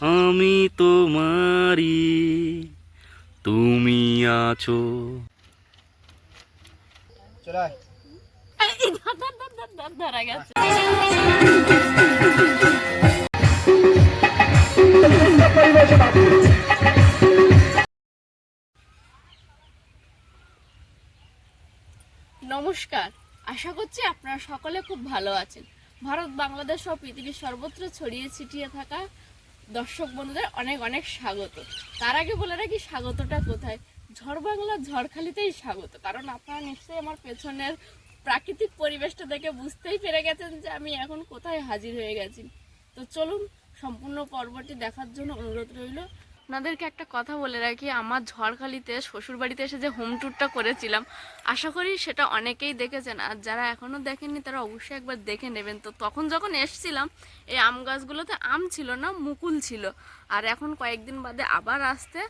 আমি তোমারি তুমি আছো। ধরা গেছে নমস্কার। আশা করছি আপনারা সকলে খুব ভালো আছেন। ভারত বাংলাদেশ সহ পৃথিবীর সর্বত্র ছড়িয়ে ছিটিয়ে থাকা দর্শক বন্ধুদের অনেক অনেক স্বাগত। তার আগে বলে রাখি, স্বাগতটা কোথায়? ঝড় বাংলা ঝড়খালিতেই স্বাগত। কারণ আপনারা নিশ্চয়ই আমার পেছনের প্রাকৃতিক পরিবেশটা দেখে বুঝতেই পেরে গেছেন যে আমি এখন কোথায় হাজির হয়ে গেছি। তো চলুন, সম্পূর্ণ পর্বটি দেখার জন্য অনুরোধ রইল। আপনাদেরকে একটা কথা বলে রাখি, আমার ঝড়খালিতে শ্বশুরবাড়িতে এসে যে হোম ট্যুরটা করেছিলাম, আশা করি সেটা অনেকেই দেখেছেন। আর যারা এখনও দেখেননি, তারা অবশ্যই একবার দেখে নেবেন। তো তখন যখন এসছিলাম, এই আম গাছগুলোতে আম ছিল না, মুকুল ছিল। আর এখন কয়েকদিন বাদে আবার আসতে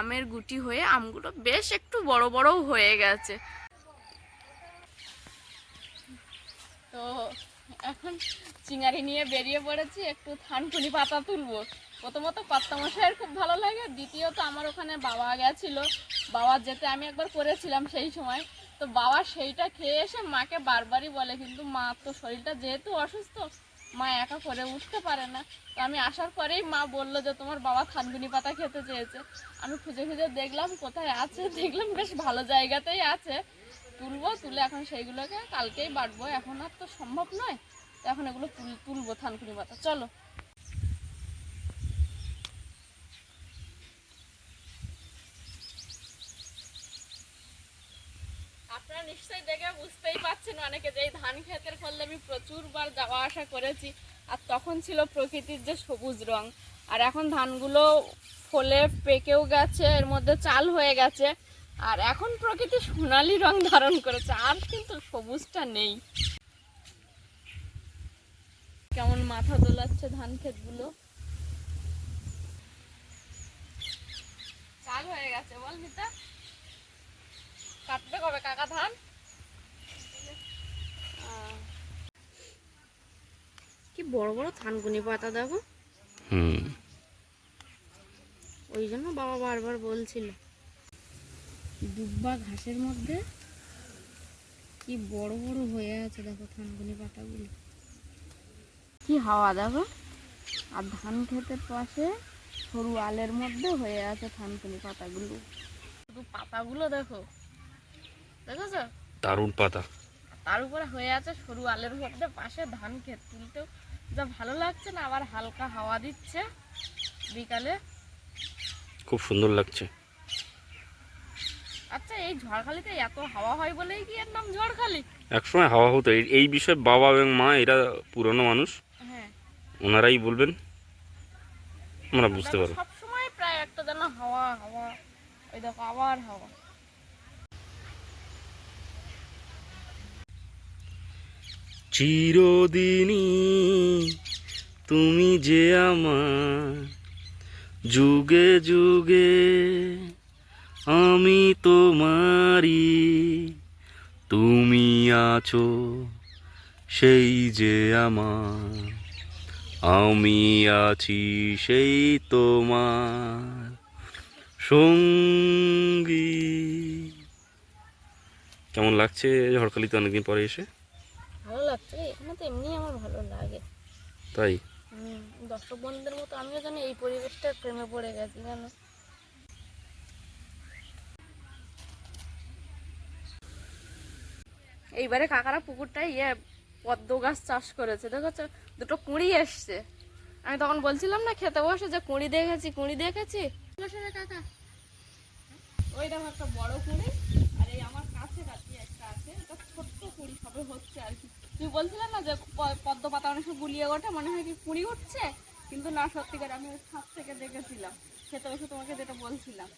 আমের গুটি হয়ে আমগুলো বেশ একটু বড় বড়ও হয়ে গেছে। তো এখন চিঙারি নিয়ে বেরিয়ে পড়েছি, একটু থানকুনি পাতা তুলবো। প্রথমত কর্তামশাইয়ের খুব ভালো লাগে, দ্বিতীয়ত আমার ওখানে বাবা গেছিল। বাবা যেতে আমি একবার করেছিলাম সেই সময়। তো বাবা সেইটা খেয়ে এসে মাকে বারবারই বলে, কিন্তু মা তো শরীরটা যেহেতু অসুস্থ, মা একা করে উঠতে পারে না। তো আমি আসার পরেই মা বলল যে, তোমার বাবা থানকুনি পাতা খেতে চেয়েছে। আমি খুঁজে খুঁজে দেখলাম, কোথায় আছে? দেখলাম বেশ ভালো জায়গাতেই আছে। তুলবো, তুলে এখন সেইগুলোকে কালকেই বাটবো। এখন আর তো সম্ভব নয়। এখন এগুলো তুল- তুলবো থানকুনি পাতা চলো। আপনারা দেখে বুঝতেই পাচ্ছেন অনেকে যে ধান ফলে আমি যাওয়া আসা করেছি, আর তখন ছিল প্রকৃতির যে সবুজ রং। আর এখন ধানগুলো ফলে পেকেও গেছে, এর মধ্যে চাল হয়ে গেছে, আর এখন প্রকৃতি সোনালি রং ধারণ করেছে, আর কিন্তু সবুজটা নেই। কেমন মাথা দোলাচ্ছে ধান ক্ষেতগুলো। চাল হয়ে গেছে বল মিতা। কাটবে কবে কাকা ধান। কি বড় বড় থানকুনি পাতা দেখো হুম। ওই জন্য বাবা বারবার বলছিল। দুব্বা ঘাসের মধ্যে কি বড় বড় হয়ে আছে দেখো থানকুনি পাতাগুলো। কি হাওয়া দেখো? আর ধান ক্ষেতের পাশে সরু আলের মধ্যে হয়ে আছে থানকুনি পাতাগুলো। শুধু পাতাগুলো দেখো। দেখেছ? দারুণ পাতা। তার উপরে হয়ে আছে সরু আলের মধ্যে পাশে ধান ক্ষেত। তুলতেও যা ভালো লাগছে না আবার হালকা হাওয়া দিচ্ছে বিকালে। খুব সুন্দর লাগছে। আচ্ছা এই ঝড়খালিতে এত হাওয়া হয় বলেই কি এর নাম ঝড়খালি? একসময় হাওয়া হতো। এই- বিষয়ে বাবা এবং মা এরা পুরনো মানুষ। ওনারাই বলবেন আমরা বুঝতে পারব। সব সময় প্রায় একটা যেন হাওয়া হাওয়া ওই দেখো আবার হাওয়া। চিরদিনই তুমি যে আমার যুগে যুগে আমি তোমারি তুমি আছো সেই যে আমার। আমি আছি সেই তোমার সঙ্গী। কেমন লাগছে ঝড়খালিতে অনেকদিন পরে এসে? ভালো লাগছে এখানে তো এমনি আমার ভালো লাগে। তাই? দর্শক বন্ধুদের মতো আমিও জানি এই পরিবেশটার প্রেমে পড়ে গেছি জানো? এইবারে কাকারা পুকুরটায় ইয়ে পদ্ম গাছ চাষ করেছে। দেখেছ দুটো কুঁড়ি এসছে। আমি তখন বলছিলাম না খেতে বসে যে কুঁড়ি দেখেছি কুঁড়ি দেখেছি? কাকা দেখো একটা কুঁড়ি, আর এই আমার কাছে কাছে একটা আছে, এটা ছোট্ট কুঁড়ি হচ্ছে আর কি। তুমি বলছিলে না যে অনেক গুলিয়ে ওঠে, মনে হয় কি কুঁড়ি উঠছে? কিন্তু না, সত্যিকার আমি ওই ছাদ থেকে দেখেছিলাম। খেতে বসে তোমাকে যেটা বলছিলাম।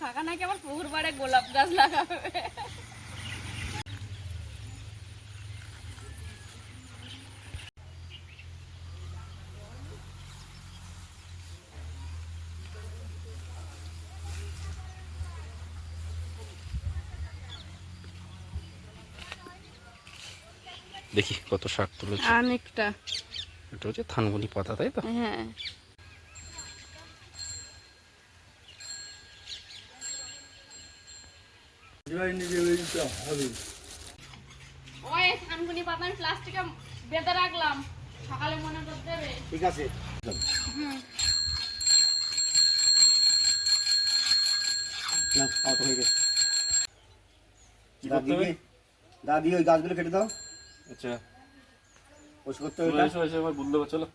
কাকা নাকি পুকুর পাড়ে গোলাপ গাছ লাগাবে। দেখি কত শাক তুলেছে। অনেকটা। এটা হচ্ছে থানগুলি পাতা তাই তো? হ্যাঁ। পাতা বেঁধে রাখলাম। সকালে মনে ঠিক আছে। দাদি ওই গাছগুলো কেটে দাও। আচ্ছা। করতে হবে এসো বুঝতে চলো।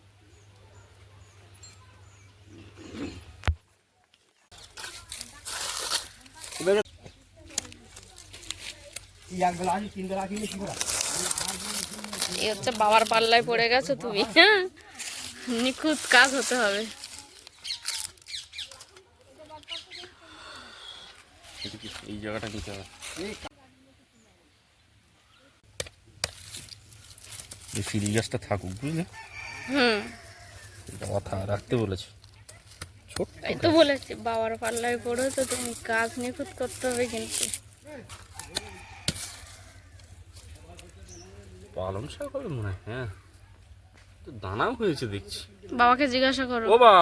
এই হচ্ছে বাবার পাল্লায় পড়ে গেছো তুমি হ্যাঁ? নিখুঁত কাজ হতে হবে। এই জায়গাটা নিতে হবে। এই সিঁড়ি গাছটা থাকুক বুঝলে? হুম। এটা কথা রাখতে বলেছে। তাই তো বলেছি বাবার পাল্লায় পড়ে তো তুমি কাজ নিখুঁত করতে হবে কিন্তু। পালং শাক হবে মনে হয় হ্যাঁ। তো দানাও হয়েছে দেখছি। বাবাকে জিজ্ঞাসা করো। ও বা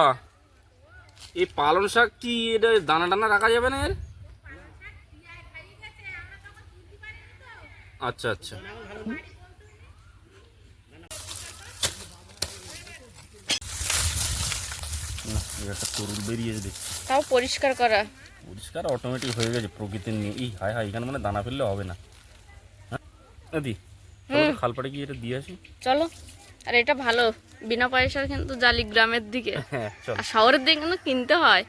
এই পালং শাক কি এটা দানা টানা রাখা যাবে না এর? আচ্ছা আচ্ছা। একটা তরুণ বেরিয়েছে দেখছি। তাও পরিষ্কার করা। পরিষ্কার অটোমেটিক হয়ে গেছে প্রকৃতির নিয়ে। এই হাই হাই এখানে মানে দানা ফেললে হবে না। হ্যাঁ? দি খাল পাড়ে গিয়ে এটা দিয়ে আসি। চলো। আর এটা ভালো বিনা পয়সার কিন্তু জালি গ্রামের দিকে। হ্যাঁ আর শহরের দিকে কিন্তু কিনতে হয়।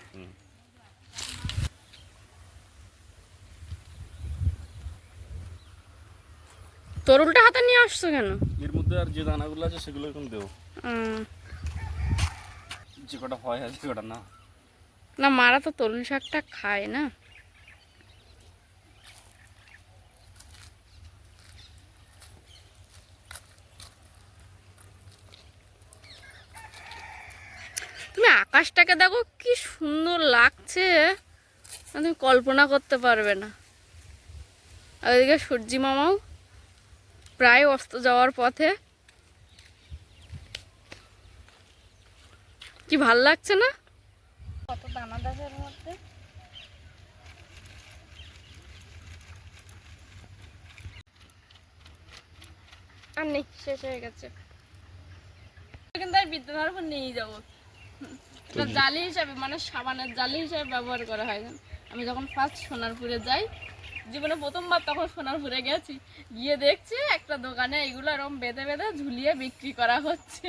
তরুলটা হাতে নিয়ে আসছো কেন এর মধ্যে আর যে দানাগুলো আছে সেগুলো এখন দেবো উম, হয় না। না, মারা তো তরুল শাকটা খায় না। তুমি আকাশটাকে দেখো, কি সুন্দর লাগছে। তুমি কল্পনা করতে পারবে না। আর ওইদিকে সূর্যি মামাও প্রায় অস্ত যাওয়ার পথে। কি ভালো লাগছে না? কত দানা দাসের মধ্যে? আর নেই শেষ হয়ে গেছে। কিন্তু আমি বিদ্যুৎ উপর নিয়ে যাব। এটা জালি হিসাবে মানে সাবানের জালি হিসাবে ব্যবহার করা হয়। আমি যখন ফার্স্ট সোনারপুরে যাই জীবনে প্রথমবার তখন সোনারপুরে গেছি। গিয়ে দেখছি একটা দোকানে এগুলো এরকম বেঁধে বেঁধে ঝুলিয়ে বিক্রি করা হচ্ছে।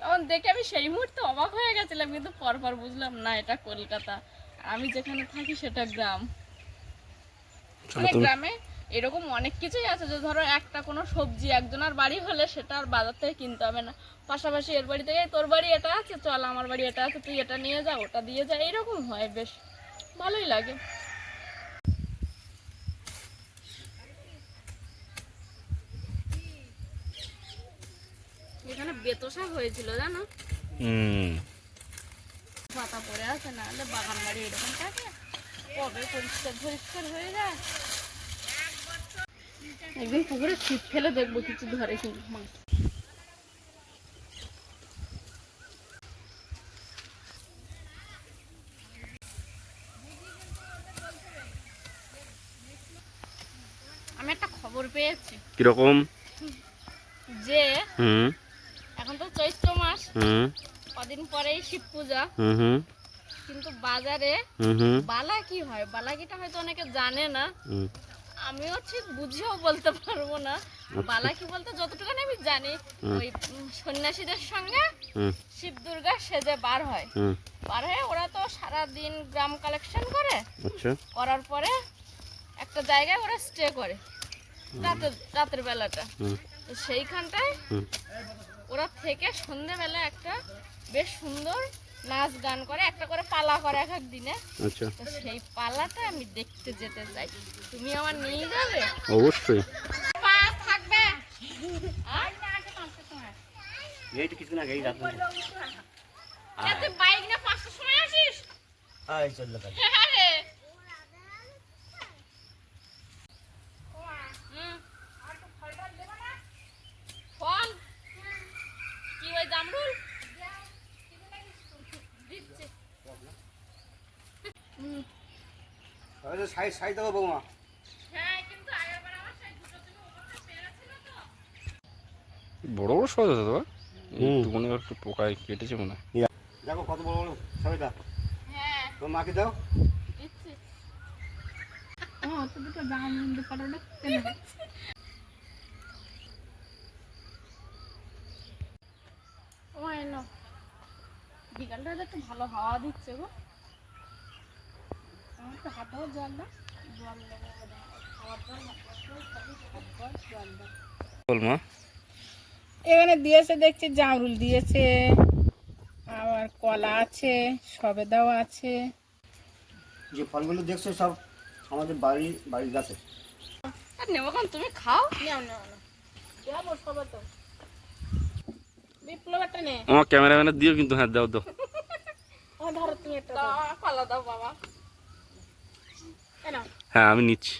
তখন দেখে আমি সেই মুহূর্তে অবাক হয়ে গেছিলাম কিন্তু পরপর বুঝলাম না এটা কলকাতা। আমি যেখানে থাকি সেটা গ্রাম। মানে গ্রামে এরকম অনেক কিছুই আছে যে ধরো একটা কোনো সবজি একজনের বাড়ি হলে সেটা আর বাজার থেকে কিনতে হবে না। পাশাপাশি এর বাড়ি থেকে তোর বাড়ি এটা আছে চল আমার বাড়ি এটা আছে তুই এটা নিয়ে যা ওটা দিয়ে যা এরকম হয় বেশ। ভালোই লাগে। এখানে বেতসা হয়েছিল জানো? হুম। পাতা পড়ে আছে না হলে বাগান বাড়ি এরকম থাকে। কবে পরিষ্কার পরিষ্কার হয়ে যায়। একদিন পুকুরে ছিপ ফেলে দেখব কিছু ধরে কি মাছ আমি একটা খবর পেয়েছি। কীরকম? যে হুম এখন তো চৈত্র মাস হুম। কদিন পরেই শিব পূজা। হুম হুম। কিন্তু বাজারে বালা কি হয়? বালাকিটা হয়তো অনেকে জানে না। আমিও ঠিক বুঝিয়েও বলতে পারব না। বালা কি বলতে যতটুকু আমি জানি ওই সন্ন্যাসীদের সঙ্গে শিব দুর্গা সেজে বার হয়। বার হয়ে ওরা তো সারা দিন গ্রাম কালেকশন করে। আচ্ছা। করার পরে একটা জায়গায় ওরা স্টে করে। রাতের রাতের বেলাটা। সেইখানটায় ওরা থেকে সন্ধেবেলা একটা বেশ সুন্দর নাচ গান করে একটা করে পালা করে এক এক দিনে আচ্ছা। তো সেই পালাটা আমি দেখতে যেতে চাই। তুমি আমার নিয়ে যাবে? অবশ্যই। থাকবে? এই তো কিছু না এ, তুই বাইক না পাঁচটার সময় আসিস? আয় চলল সাইজ সাইজ দেবো বৌমা। বড় বড় সহজ আছে তোমার একটু পোকায় কেটেছে মনে হয়। দেখো কত বড় বড় তোর মাকে দাও? বিকালটা একটু ভালো হাওয়া দিচ্ছে গো। আমার তো হাতেও জল দাও। জল দেবো খাওয়ার জল হাত জল জল দাও। বল মা। এখানে দিয়েছে দেখছি জামরুল দিয়েছে আবার কলা আছে সবেদাও আছে। যে ফলগুলো দেখছ সব আমাদের বাড়ি বাড়ির গাছে। আর নেব কারণ তুমি খাও। নাও দেবো সবে তো। বিপ্লব একটা নে। আমার ক্যামেরাম্যানের দিও কিন্তু হ্যাঁ দাও দাও। ও ধরো তুমি একটা কলা দাও বাবা। হ্যাঁ আমি নিচ্ছি।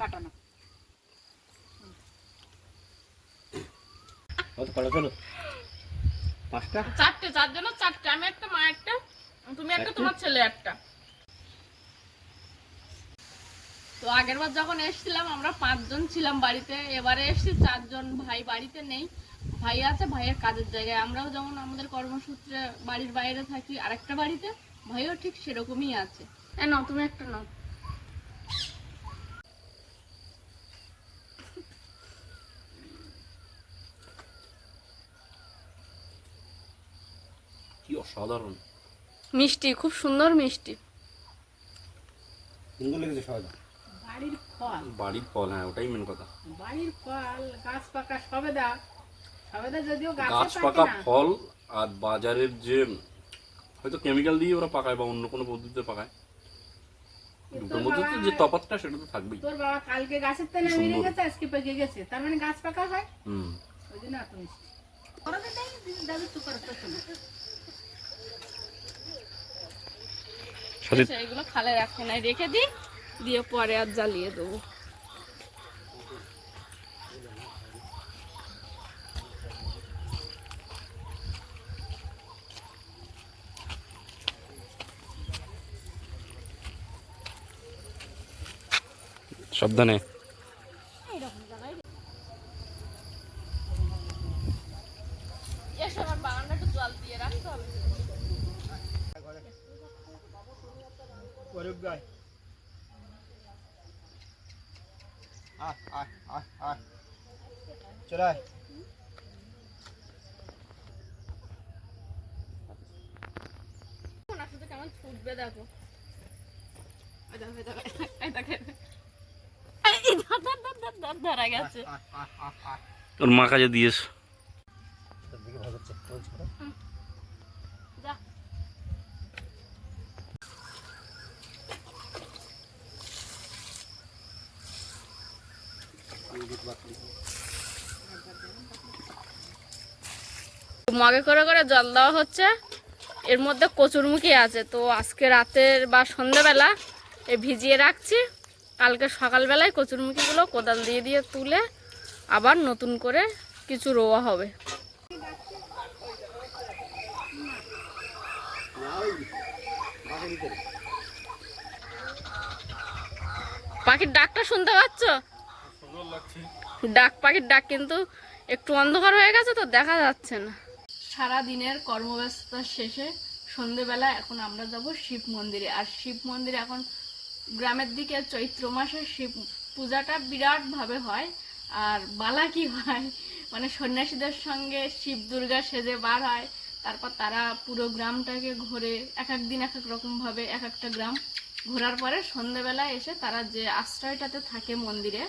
কাটানো কত কটা চলো চারটে চারজন চারটে, আমি একটা, মা একটা, তুমি একটা, তোমার ছেলে একটা। তো আগের বার যখন এসেছিলাম আমরা পাঁচজন ছিলাম বাড়িতে। এবারে এসেছি চারজন ভাই বাড়িতে নেই। ভাই আছে ভাইয়ের কাজের জায়গায়। আমরাও যেমন আমাদের কর্মসূত্রে বাড়ির বাইরে থাকি আরেকটা বাড়িতে ভাইও ঠিক সেরকমই আছে। হ্যাঁ নাও তুমি একটা নাও। কি অসাধারণ। মিষ্টি খুব সুন্দর মিষ্টি। সুন্দর লেগেছে বাড়ির ফল। বাড়ির ফল হ্যাঁ ওটাই মেন কথা। বাড়ির ফল গাছ পাকা সবেদা সবেদা যদিও গাছ পাকা ফল আর বাজারের যে হয়তো কেমিক্যাল দিয়ে ওরা পাকায় বা অন্য কোনো পদ্ধতিতে পাকায়। দুটোর মধ্যে তো যে তফাৎটা সেটা তো থাকবেই। তোর বাবা কালকে গাছের তেলে কি গেছে আজকে পেকে গেছে। তার মানে গাছ পাকা হয়? হুম। ওই জন্য এত মিষ্টি। দাদু তো করে তো শোনো। আচ্ছা, এগুলো খালে রাখো না রেখে দিই দিয়ে পরে আর জ্বালিয়ে দেবো। সাবধানে এসো আমার বাগানটা একটু জল দিয়ে রাখতে হবে অরূপ গায় আয় আয় আয় আয় চলে আয় না শুধু কেমন ফুটবে দেখো এই দেখো, এই দেখো, এই দেখো, এই দেখো। এই ধর, ধর, ধর, ধর, ধর, ধরা গেছে আয় আয় আয় আয় ওর মা কাজে দিয়েছ মগে করে করে জল দেওয়া হচ্ছে। এর মধ্যে কচুরমুখী আছে। তো আজকে রাতের বা সন্ধ্যেবেলা এ ভিজিয়ে রাখছি। কালকে সকালবেলায় কচুরমুখীগুলো কোদাল দিয়ে দিয়ে তুলে আবার নতুন করে কিছু রোয়া হবে। পাখির ডাকটা শুনতে পাচ্ছ? ডাক পাখির ডাক কিন্তু একটু অন্ধকার হয়ে গেছে তো দেখা যাচ্ছে না। সারা দিনের কর্মব্যস্ততা শেষে সন্ধেবেলা এখন আমরা যাব শিব মন্দিরে। আর শিব মন্দিরে এখন গ্রামের দিকে চৈত্র মাসে শিব পূজাটা বিরাটভাবে হয়, আর বালা কি হয়? মানে সন্ন্যাসীদের সঙ্গে শিব দুর্গা সেজে বার হয়, তারপর তারা পুরো গ্রামটাকে ঘোরে, এক এক দিন এক এক রকমভাবে এক একটা গ্রাম ঘোরার পরে সন্ধেবেলায় এসে তারা যে আশ্রয়টাতে থাকে মন্দিরে,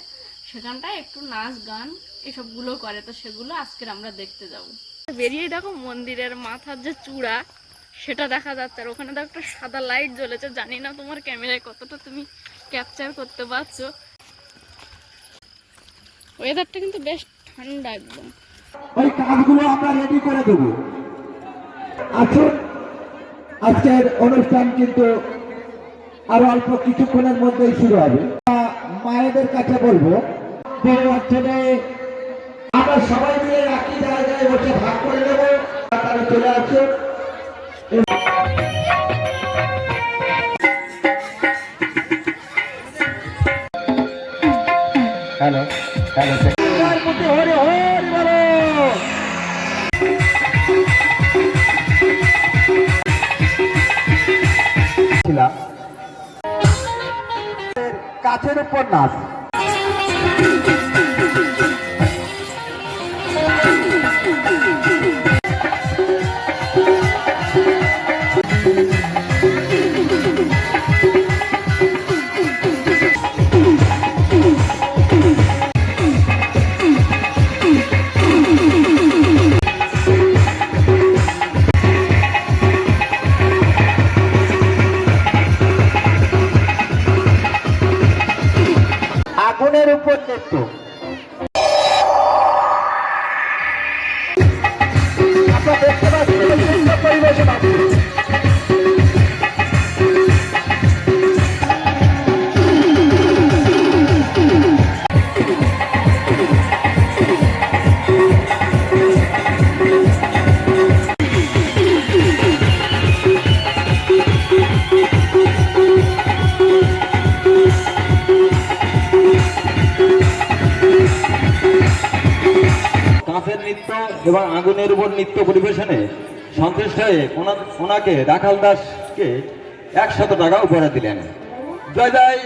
সেখানটায় একটু নাচ, গান এসবগুলো করে। তো সেগুলো আজকের আমরা দেখতে যাব। বেরিয়ে দেখো মন্দিরের মাথার যে চূড়া সেটা দেখা যাচ্ছে আর ওখানে দেখো একটা সাদা লাইট জ্বলেছে। জানি না তোমার ক্যামেরায় কতটা তুমি ক্যাপচার করতে পারছ। ওয়েদারটা কিন্তু বেশ ঠান্ডা একদম। ওই কাজগুলো আমরা রেডি করে দেব। আসুন, আজকের অনুষ্ঠান কিন্তু আরও অল্প কিছুক্ষণের মধ্যেই শুরু হবে। মায়েদের কাছে বলব অঞ্চলে আমরা সবাই মিলে একই জায়গায় বসে ভাগ করে নেব। তারা চলে আসছে হ্যালো হ্যালো কাছের উপন্যাস। আগুনের আগুনের উপর নৃত্য পরিবেশনে সন্তুষ্ট হয়ে ওনাকে রাখাল দাসকে একশত টাকা উপহার দিলেন। জয় জয়,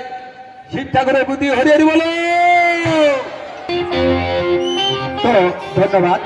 শিব ঠাকুরের প্রতি হরিয়ারি হরি বলো ধন্যবাদ।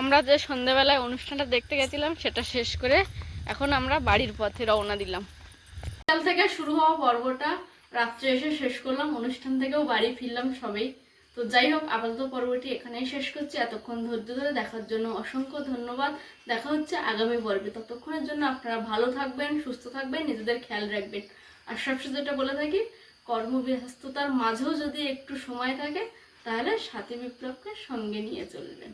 আমরা যে সন্ধ্যাবেলায় অনুষ্ঠানটা দেখতে গেছিলাম, সেটা শেষ করে এখন আমরা বাড়ির পথে রওনা দিলাম। সকাল থেকে শুরু হওয়া পর্বটা, রাত্রে এসে শেষ করলাম, অনুষ্ঠান থেকেও বাড়ি ফিরলাম সবেই। তো যাই হোক, আপাতত পর্বটি এখানেই শেষ করছি। এতক্ষণ ধৈর্য ধরে দেখার জন্য অসংখ্য ধন্যবাদ। দেখা হচ্ছে আগামী পর্বে। ততক্ষণের জন্য আপনারা ভালো থাকবেন, সুস্থ থাকবেন, নিজেদের খেয়াল রাখবেন। আর সবসময় যেটা বলে থাকি, কর্মব্যস্ততার মাঝেও যদি একটু সময় থাকে তাহলে সাথী বিপ্লবকে সঙ্গে নিয়ে চলবেন